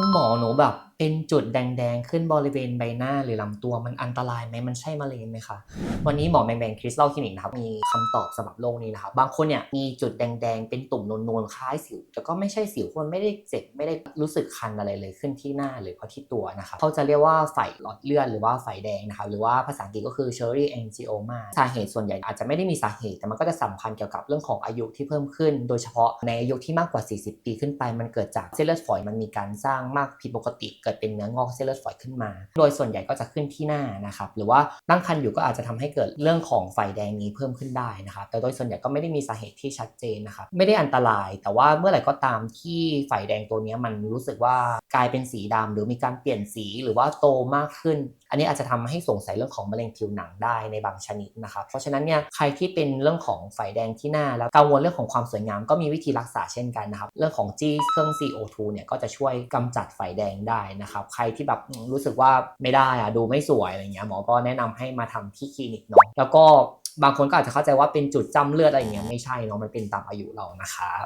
คุณหมอหนูแบบ เป็นจุดแดงๆ ขึ้นบริเวณใบหน้าหรือลำตัวมันอันตรายไหมมันใช่มะเร็งไหมคะ วันนี้หมอแบงแบงคริสตัลคลินิกนะครับ มีคำตอบสำหรับโรคนี้นะครับ บางคนเนี่ยมีจุดแดงๆ เป็นตุ่มนูนๆ คล้ายสิว แต่ก็ไม่ใช่สิวคนไม่ได้เจ็บ ไม่ได้รู้สึกคันอะไรเลยขึ้นที่หน้าหรือว่าที่ตัวนะครับเขาจะเรียกว่าไฝหลอดเลือดหรือว่าไฝแดงนะครับ หรือว่าภาษาอังกฤษก็คือ cherry angioma สาเหตุส่วนใหญ่อาจจะไม่ได้มีสาเหตุ แต่มันก็จะสัมพันธ์เกี่ยวกับเรื่องของอายุที่เพิ่มขึ้น โดยเฉพาะในอายุที่มากกว่า 40 ปีขึ้นไป มันเกิดจากเส้นเลือดฝอยมันมีการสร้างมากผิดปกติเกิดเป็นเนื้องอกเส้นเลือดฝอยขึ้นมา โดยส่วนใหญ่ก็จะขึ้นที่หน้านะครับหรือว่าตั้งครรภ์อยู่ก็อาจจะทำให้เกิดเรื่องของไฟแดงนี้เพิ่มขึ้นได้นะครับแต่โดยส่วนใหญ่ก็ไม่ได้มีสาเหตุที่ชัดเจนนะครับไม่ได้อันตราย แต่ว่าเมื่อไหร่ก็ตามที่ไฟแดงตัวนี้มันรู้สึกว่ากลายเป็นสีดำหรือมีการเปลี่ยนสีหรือว่าโตมากขึ้น อันนี้อาจจะทำให้สงสัยเรื่องของมะเร็งผิวหนังได้ในบางชนิดนะครับเพราะฉะนั้นเนี่ยใครที่เป็นเรื่องของไฟแดงที่หน้า แล้วกังวลเรื่องของความสวยงามก็มีวิธีรักษาเช่นกันนะครับเรื่องของจี้เครื่อง CO2 เนี่ยก็จะช่วยกำจัดไฟแดงได้นะครับ ใครที่แบบรู้สึกว่าไม่ได้อะดูไม่สวยอะไรเงี้ยหมอก็แนะนำให้มาทำที่คลินิกเนาะแล้วก็บางคนก็อาจจะเข้าใจว่าเป็นจุดจำเลือดอะไรอย่างเงี้ยไม่ใช่เนาะมันเป็นตามอายุเรานะครับ